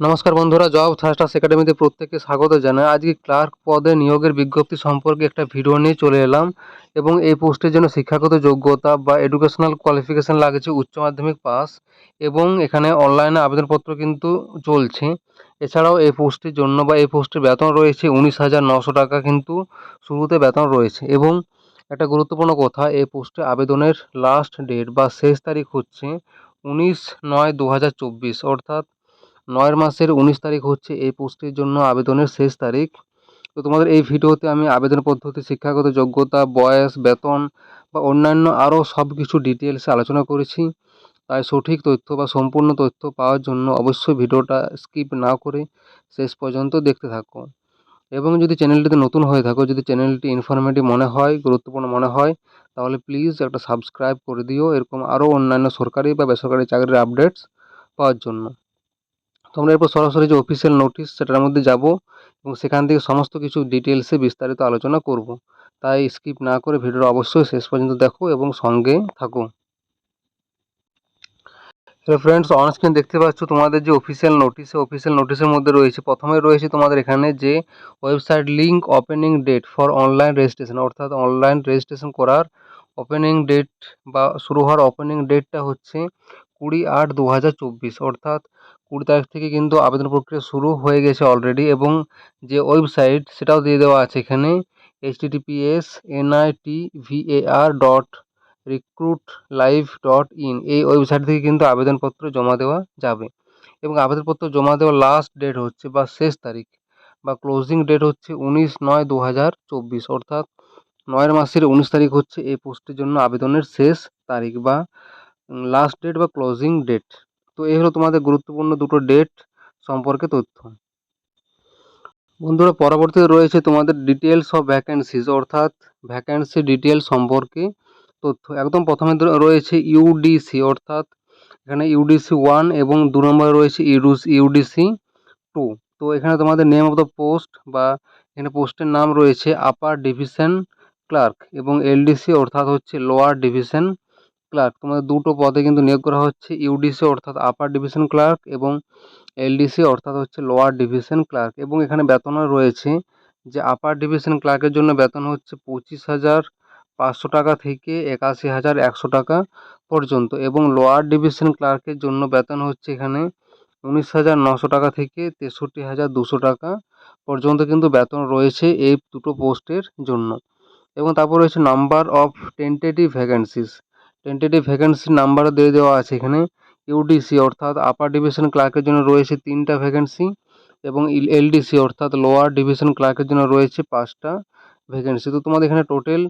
নমস্কার বন্ধুরা, জব থার্স্টাস একাডেমিতে প্রত্যেককে স্বাগত জানাই। আজকে ক্লার্ক পদে নিয়োগের বিজ্ঞপ্তি সম্পর্কে একটা ভিডিও নিয়ে চলে এলাম এবং এই পোস্টের জন্য শিক্ষাগত যোগ্যতা বা এডুকেশনাল কোয়ালিফিকেশান লাগছে, উচ্চ মাধ্যমিক পাস এবং এখানে অনলাইনে আবেদনপত্র কিন্তু চলছে। এছাড়াও এই পোস্টের জন্য বা এই পোস্টের বেতন রয়েছে উনিশ হাজার নশো টাকা কিন্তু শুরুতে বেতন রয়েছে এবং একটা গুরুত্বপূর্ণ কথা, এই পোস্টে আবেদনের লাস্ট ডেট বা শেষ তারিখ হচ্ছে উনিশ নয় দু অর্থাৎ নয়ের মাসের উনিশ তারিখ হচ্ছে এই পোস্টের জন্য আবেদনের শেষ তারিখ। তো তোমাদের এই ভিডিওতে আমি আবেদন পদ্ধতি, শিক্ষাগত যোগ্যতা, বয়স, বেতন বা অন্যান্য আরও সব কিছু ডিটেলসে আলোচনা করেছি। তাই সঠিক তথ্য বা সম্পূর্ণ তথ্য পাওয়ার জন্য অবশ্যই ভিডিওটা স্কিপ না করে শেষ পর্যন্ত দেখতে থাকো। এবং যদি চ্যানেলটিতে নতুন হয়ে থাকো, যদি চ্যানেলটি ইনফরমেটিভ মনে হয়, গুরুত্বপূর্ণ মনে হয়, তাহলে প্লিজ একটা সাবস্ক্রাইব করে দিও। এরকম আরও অন্যান্য সরকারি বা বেসরকারি চাকরির আপডেটস পাওয়ার জন্য। তোমরা এরপর সরাসরি যে অফিসিয়াল নোটিশ সেটার মধ্যে যাব এবং সেখান থেকে সমস্ত কিছু ডিটেলসে বিস্তারিত আলোচনা করব। তাই স্কিপ না করে ভিডিওটা অবশ্যই শেষ পর্যন্ত দেখো এবং সঙ্গে থাকো। হ্যালো ফ্রেন্ডস অনস্ক্রিন দেখতে পাচ্ছ তোমাদের যে অফিসিয়াল নোটিশ অফিসিয়াল নোটিশের মধ্যে রয়েছে। প্রথমে রয়েছে তোমাদের এখানে যে website link opening date for online registration অর্থাৎ অনলাইন রেজিস্ট্রেশন করার ওপেনিং ডেট বা শুরু হওয়ার ওপেনিং ডেটটা হচ্ছে কুড়ি আট দু অর্থাৎ কুড়ি তারিখ থেকে কিন্তু আবেদন প্রক্রিয়া শুরু হয়ে গেছে অলরেডি এবং যে ওয়েবসাইট সেটাও দিয়ে দেওয়া আছে এখানে HTTPS NIT VAR dot recruit live dot in এই ওয়েবসাইট থেকে কিন্তু আবেদনপত্র জমা দেওয়া যাবে এবং আবেদনপত্র জমা দেওয়ার লাস্ট ডেট হচ্ছে বা শেষ তারিখ বা ক্লোজিং ডেট হচ্ছে উনিশ নয় দু হাজার চব্বিশ অর্থাৎ নয়ের মাসের উনিশ তারিখ হচ্ছে এই পোস্টের জন্য আবেদনের শেষ তারিখ বা লাস্ট ডেট বা ক্লোজিং ডেট তো এই হলো তোমাদের গুরুত্বপূর্ণ দুটো ডেট সম্পর্কে তথ্য। বন্ধুরা, পরবর্তীতে রয়েছে তোমাদের ডিটেলস অফ ভ্যাকেন্সিজ অর্থাৎ ভ্যাকেন্সি ডিটেল সম্পর্কে তথ্য। একদম প্রথমে রয়েছে ইউডিসি অর্থাৎ এখানে ইউডিসি ওয়ান এবং দু নম্বরে রয়েছে ইউডুস ইউডিসি টু তো এখানে তোমাদের নেম অফ দ্য পোস্ট বা এখানে পোস্টের নাম রয়েছে আপার ডিভিশন ক্লার্ক এবং এলডিসি অর্থাৎ হচ্ছে লোয়ার ডিভিশন ক্লার্ক। তোমাদের দুটো পদে কিন্তু নিয়োগ করা হচ্ছে ইউডিসি অর্থাৎ আপার ডিভিশন ক্লার্ক এবং এলডিসি অর্থাৎ হচ্ছে লোয়ার ডিভিশন ক্লার্ক এবং এখানে বেতনও রয়েছে যে আপার ডিভিশন ক্লার্কের জন্য বেতন হচ্ছে পঁচিশ হাজার পাঁচশো টাকা থেকে একাশি হাজার একশো টাকা পর্যন্ত এবং লোয়ার ডিভিশন ক্লার্কের জন্য বেতন হচ্ছে এখানে উনিশ হাজার নশো টাকা থেকে তেষট্টি হাজার দুশো টাকা পর্যন্ত কিন্তু বেতন রয়েছে এই দুটো পোস্টের জন্য। এবং তারপর রয়েছে number of tentative vacancies tentative vacancy নাম্বারও দিয়ে দেওয়া আছে এখানে। ইউডিসি অর্থাৎ আপার ডিভিশন ক্লার্কের জন্য রয়েছে তিনটা ভ্যাকেন্সি এবং এলডিসি অর্থাৎ লোয়ার ডিভিশন ক্লার্কের জন্য রয়েছে পাঁচটা ভ্যাকেন্সি তো তোমাদের এখানে টোটাল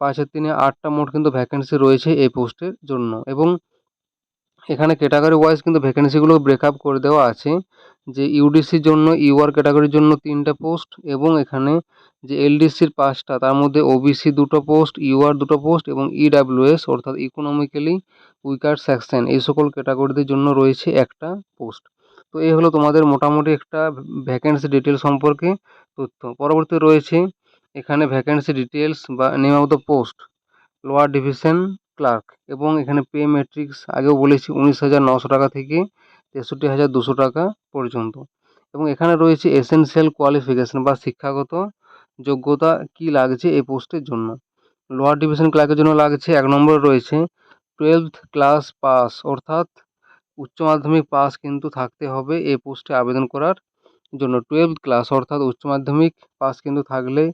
পাঁচের তিনে আটটা মোট কিন্তু ভ্যাকেন্সি রয়েছে এই পোস্টের জন্য। এবং এখানে ক্যাটাগরি ওয়াইজ কিন্তু ভ্যাকেন্সিগুলো ব্রেকআপ করে দেওয়া আছে, যে ইউডিসির জন্য ইউআর ক্যাটাগরির জন্য তিনটা পোস্ট এবং এখানে যে এলডিসির পাঁচটা, তার মধ্যে ওবিসি দুটো পোস্ট ইউআর দুটো পোস্ট এবং ইডাব্লিউএস অর্থাৎ ইকোনমিক্যালি উইকার সেকশন এই সকল ক্যাটাগরিদের জন্য রয়েছে একটা পোস্ট তো এই হলো তোমাদের মোটামুটি একটা ভ্যাকেন্সি ডিটেল সম্পর্কে তথ্য। পরবর্তী রয়েছে এখানে ভ্যাকেন্সি ডিটেলস বা name of the post lower division clerk এবং এখানে পে ম্যাট্রিক্স আগেও বলেছি উনিশ হাজার নশো টাকা থেকে তেষট্টি হাজার দুশো টাকা পর্যন্ত। এবং এখানে রয়েছে এসেনশিয়াল কোয়ালিফিকেশান বা শিক্ষাগত যোগ্যতা কি লাগছে এই পোস্টের জন্য। লোয়ার ডিভিশন ক্লার্কের জন্য লাগছে এক নম্বরে রয়েছে টুয়েলভ ক্লাস পাস অর্থাৎ উচ্চ মাধ্যমিক পাস কিন্তু থাকতে হবে এই পোস্টে আবেদন করার জন্য টুয়েলভ ক্লাস অর্থাৎ উচ্চ মাধ্যমিক পাস কিন্তু থাকলে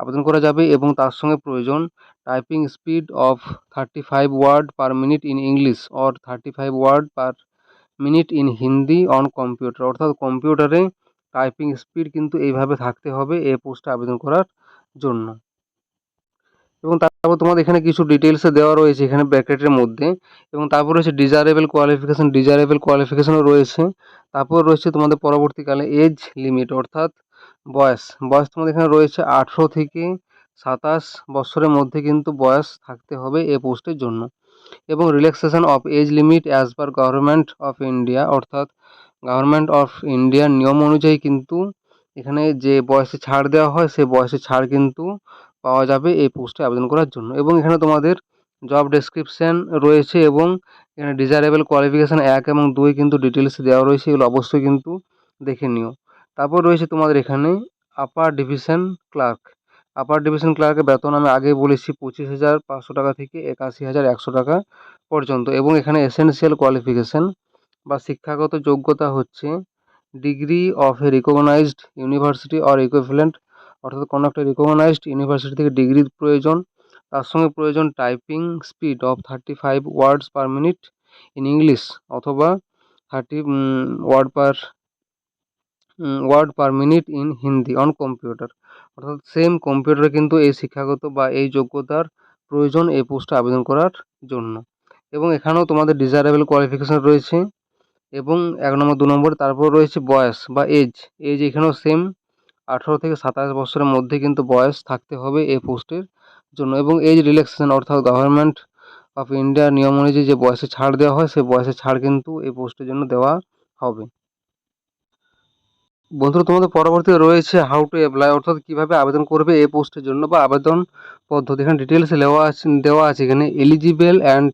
আবেদন করা যাবে এবং তার সঙ্গে প্রয়োজন typing speed of thirty five word per minute in English or thirty five word per minute in Hindi on computer অর্থাৎ কম্পিউটারে টাইপিং স্পিড কিন্তু এইভাবে থাকতে হবে এ পোস্টে আবেদন করার জন্য এবং তারপর তোমাদের এখানে কিছু ডিটেলসে দেওয়া রয়েছে এখানে ব্র্যাকেটের মধ্যে। এবং তারপর রয়েছে ডিজারেবল কোয়ালিফিকেশান ডিজারেবল কোয়ালিফিকেশানও রয়েছে। তারপর রয়েছে তোমাদের পরবর্তীকালে এজ লিমিট অর্থাৎ বয়স। বয়স তোমাদের এখানে রয়েছে আঠেরো থেকে সাতাশ বছরের মধ্যে কিন্তু বয়স থাকতে হবে এ পোস্টের জন্য। এবং relaxation of age limit as per government of India অর্থাৎ গভর্নমেন্ট অফ ইন্ডিয়ার নিয়ম অনুযায়ী কিন্তু এখানে যে বয়সে ছাড় দেওয়া হয় সেই বয়সে ছাড় কিন্তু পাওয়া যাবে এই পোস্টে আবেদন করার জন্য। এবং এখানে তোমাদের জব ডেসক্রিপশান রয়েছে এবং এখানে ডিজারেবল কোয়ালিফিকেশান এক এবং দুই কিন্তু ডিটেলস দেওয়া রয়েছে, এগুলো অবশ্যই কিন্তু দেখে নিও। তারপর রয়েছে তোমাদের এখানে upper division clerk upper division ক্লার্কের বেতন আমি আগে বলেছি পঁচিশ হাজার পাঁচশো টাকা থেকে একাশি হাজার একশো টাকা পর্যন্ত। এবং এখানে এসেনশিয়াল কোয়ালিফিকেশান বা শিক্ষাগত যোগ্যতা হচ্ছে degree of a recognised university or equivalent অর্থাৎ কোনো একটা রিকগনাইজড ইউনিভার্সিটি থেকে ডিগ্রির প্রয়োজন, তার সঙ্গে প্রয়োজন typing speed of thirty five words per minute in English অথবা thirty word per word per minute in Hindi on computer অর্থাৎ সেম কম্পিউটারে কিন্তু এই শিক্ষাগত বা এই যোগ্যতার প্রয়োজন এই পোস্টে আবেদন করার জন্য। এবং এখানেও তোমাদের ডিজায়ারেবল কোয়ালিফিকেশান রয়েছে এবং এক নম্বর, দু নম্বর, তারপর রয়েছে বয়স বা এজ এজ এখানেও সেম আঠেরো থেকে সাতাশ বছরের মধ্যে কিন্তু বয়স থাকতে হবে এই পোস্টের জন্য এবং এজ রিল্যাক্সেশন অর্থাৎ গভর্নমেন্ট অফ ইন্ডিয়ার নিয়ম অনুযায়ী যে বয়সে ছাড় দেওয়া হয়, সেই বয়সে ছাড় কিন্তু এই পোস্টের জন্য দেওয়া হবে। বন্ধুরা, তোমাদের পরবর্তীতে রয়েছে হাউ টু অ্যাপ্লাই অর্থাৎ কীভাবে আবেদন করবে এই পোস্টের জন্য বা আবেদন পদ্ধতি। এখানে ডিটেলসে দেওয়া আছে দেওয়া আছে এখানে এলিজিবেল অ্যান্ড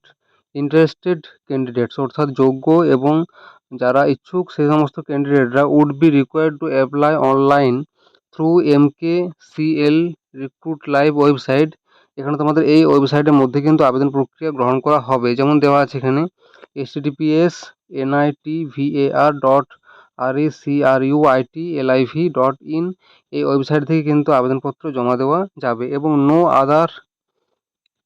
ইন্টারেস্টেড ক্যান্ডিডেটস অর্থাৎ যোগ্য এবং যারা ইচ্ছুক, সেই সমস্ত ক্যান্ডিডেটরা would be required to apply online through C L recruit live website এখানে তোমাদের এই ওয়েবসাইটের মধ্যে কিন্তু আবেদন প্রক্রিয়া গ্রহণ করা হবে। যেমন দেওয়া আছে এখানে HTTPS NIT VAR dot R E C R U I T L I V dot in এই ওয়েবসাইট থেকে কিন্তু আবেদনপত্র জমা দেওয়া যাবে এবং no other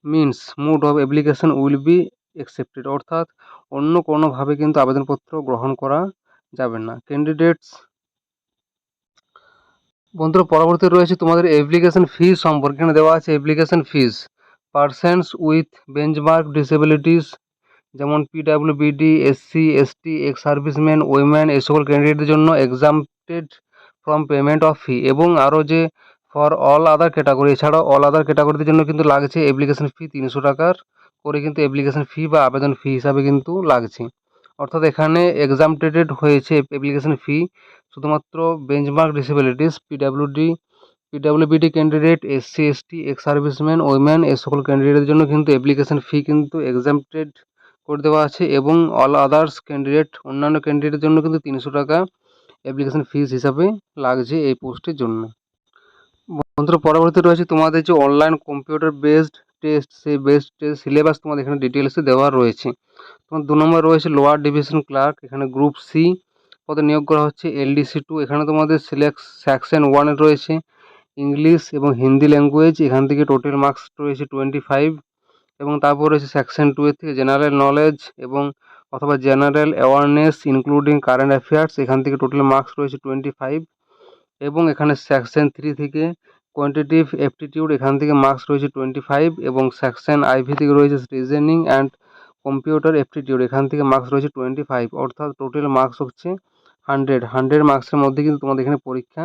means mode of application will be accepted অর্থাৎ অন্য কোনোভাবে কিন্তু আবেদনপত্র গ্রহণ করা যাবে না। ক্যান্ডিডেটস বন্ধুরা পরবর্তী রয়েছে তোমাদের অ্যাপ্লিকেশন ফিজ সম্পর্কে। এখানে দেওয়া আছে application fees persons with benchmark disabilities যেমন PWBD SC ST ex serviceman women এই সকল ক্যান্ডিডেটের জন্য exempted from payment of fee এবং আরও যে ফর অল আদার ক্যাটাগরি এছাড়াও অল আদার ক্যাটাগরিদের জন্য কিন্তু লাগছে অ্যাপ্লিকেশন ফি তিনশো টাকার করে কিন্তু অ্যাপ্লিকেশন ফি বা আবেদন ফি হিসাবে কিন্তু লাগছে। অর্থাৎ এখানে এক্সামটেডেড হয়েছে অ্যাপ্লিকেশন ফি শুধুমাত্র benchmark disabilities PWD PWBD candidate SC ST ex serviceman women এই সকল ক্যান্ডিডেটের জন্য কিন্তু অ্যাপ্লিকেশন ফি কিন্তু এক্সামটেড করে দেওয়া আছে এবং অল আদার্স ক্যান্ডিডেট অন্যান্য ক্যান্ডিডেটের জন্য কিন্তু তিনশো টাকা অ্যাপ্লিকেশন ফিস হিসাবে লাগছে এই পোস্টের জন্য। বন্ধুরা পরবর্তী রয়েছে তোমাদের যে অনলাইন কম্পিউটার বেসড টেস্ট সেই বেসড টেস্ট সিলেবাস তোমাদের এখানে ডিটেলসে দেওয়া রয়েছে। তোমার দু নম্বর রয়েছে লোয়ার ডিভিশন ক্লার্ক এখানে গ্রুপ সি পদে নিয়োগ করা হচ্ছে এলডিসি টু এখানে তোমাদের সিলেক্ট সেকশন ওয়ানে রয়েছে ইংলিশ এবং হিন্দি ল্যাঙ্গুয়েজ এখান থেকে টোটাল মার্কস রয়েছে টোয়েন্টি ফাইভ এবং তারপর রয়েছে সেকশন টু এর থেকে জেনারেল নলেজ এবং অথবা general awareness including current affairs এখান থেকে টোটাল মার্কস রয়েছে টোয়েন্টি ফাইভ এবং এখানে সেকশন থ্রি থেকে কোয়ান্টিটিভ অ্যাপটিটিউড এখান থেকে মার্কস রয়েছে টোয়েন্টি ফাইভ এবং সেকশন আইভি থেকে রয়েছে রিজনিং অ্যান্ড কম্পিউটার অ্যাপটিটিউড এখান থেকে মার্কস রয়েছে টোয়েন্টি ফাইভ অর্থাৎ টোটাল মার্কস হচ্ছে হান্ড্রেড হান্ড্রেড মার্কসের মধ্যে কিন্তু তোমাদের এখানে পরীক্ষা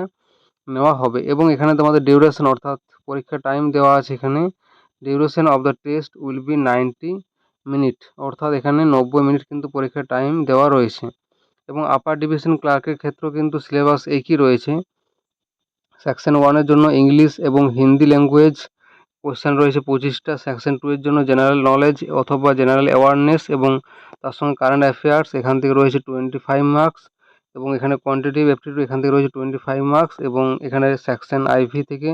নেওয়া হবে এবং এখানে তোমাদের ডিউরেশন অর্থাৎ পরীক্ষার টাইম দেওয়া আছে এখানে। Duration of the test will be ninety minute অর্থাৎ এখানে নব্বই মিনিট কিন্তু পরীক্ষার টাইম দেওয়া রয়েছে। এবং আপার ডিভিশন ক্লার্কের ক্ষেত্রেও কিন্তু সিলেবাস একই রয়েছে। সেকশন ওয়ানের জন্য ইংলিশ এবং হিন্দি ল্যাঙ্গুয়েজ কোশ্চেন রয়েছে পঁচিশটা। সেকশন টু এর জন্য জেনারেল নলেজ অথবা জেনারেল অ্যাওয়ারনেস এবং তার সঙ্গে কারেন্ট অ্যাফেয়ার্স এখান থেকে রয়েছে টোয়েন্টি ফাইভ মার্কস এবং এখানে কোয়ান্টিটিভ অ্যাপটিটিউড এখান থেকে রয়েছে টোয়েন্টি ফাইভ মার্কস এবং এখানে সেকশন আইভি থেকে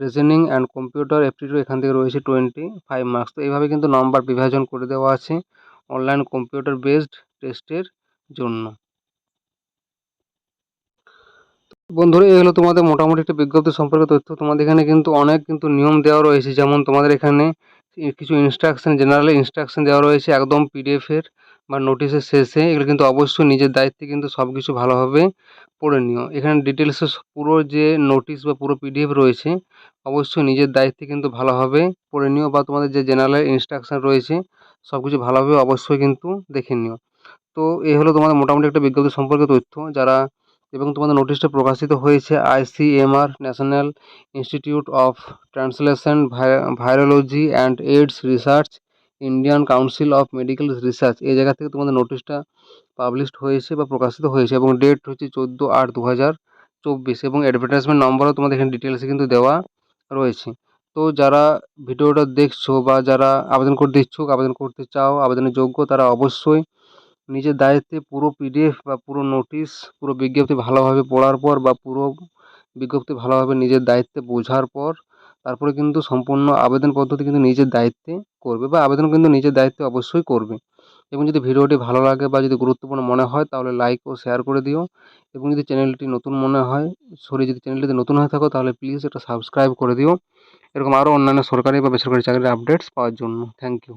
রিজনিং অ্যান্ড কম্পিউটার অ্যাপটিটিউড এখান থেকে রয়েছে টোয়েন্টি ফাইভ মার্কস তো এইভাবে কিন্তু নাম্বার বিভাজন করে দেওয়া আছে অনলাইন কম্পিউটার বেসড টেস্টের জন্য। বন্ধুরা, এই হলো তোমাদের মোটামুটি একটা বিজ্ঞপ্তি সম্পর্কে তথ্য। তোমাদের এখানে কিন্তু অনেক কিন্তু নিয়ম দেওয়া রয়েছে। যেমন তোমাদের এখানে কিছু ইনস্ট্রাকশন জেনারেল ইনস্ট্রাকশন দেওয়া রয়েছে, একদম পিডিএফের বা নোটিশের শেষে এগুলো কিন্তু অবশ্যই নিজের দায়িত্বে কিন্তু সব কিছু ভালোভাবে পড়ে নিও। এখানে ডিটেলসে পুরো যে নোটিশ বা পুরো পিডিএফ রয়েছে, অবশ্যই নিজের দায়িত্বে কিন্তু ভালোভাবে পড়ে নিও বা তোমাদের যে জেনারেল ইনস্ট্রাকশন রয়েছে সব কিছু ভালোভাবে অবশ্যই কিন্তু দেখে নিও। তো এই হলো তোমাদের মোটামুটি একটা বিজ্ঞপ্তি সম্পর্কে তথ্য, যারা এবং তোমাদের নোটিশটা প্রকাশিত হয়েছে ICMR national institute of translation virology and AIDS research Indian council of medical research এই জায়গা থেকে তোমাদের নোটিশটা পাবলিশড হয়েছে বা প্রকাশিত হয়েছে এবং ডেট হচ্ছে চোদ্দ আট দু হাজার চব্বিশ এবং অ্যাডভার্টাইজমেন্ট নম্বরও তোমাদের এখানে ডিটেলসে কিন্তু দেওয়া রয়েছে। তো যারা ভিডিওটা দেখছ বা যারা আবেদন করতে ইচ্ছুক, আবেদন করতে চাও, আবেদনের যোগ্য, তারা অবশ্যই নিজের দায়িত্বে পুরো পিডিএফ বা পুরো নোটিশ পুরো বিজ্ঞপ্তি ভালোভাবে পড়ার পর বা পুরো বিজ্ঞপ্তি ভালোভাবে নিজের দায়িত্বে বোঝার পর তারপরে কিন্তু সম্পূর্ণ আবেদন পদ্ধতি কিন্তু নিজের দায়িত্বে করবে বা আবেদন কিন্তু নিজের দায়িত্বে অবশ্যই করবে। এবং যদি ভিডিওটি ভালো লাগে বা যদি গুরুত্বপূর্ণ মনে হয় তাহলে লাইক ও শেয়ার করে দিও। এবং যদি চ্যানেলটি নতুন মনে হয় সরি যদি চ্যানেলটিতে নতুন হয়ে থাকো তাহলে প্লিজ এটা সাবস্ক্রাইব করে দিও। এরকম আরও অন্যান্য সরকারি বা বেসরকারি চাকরির আপডেটস পাওয়ার জন্য। Thank you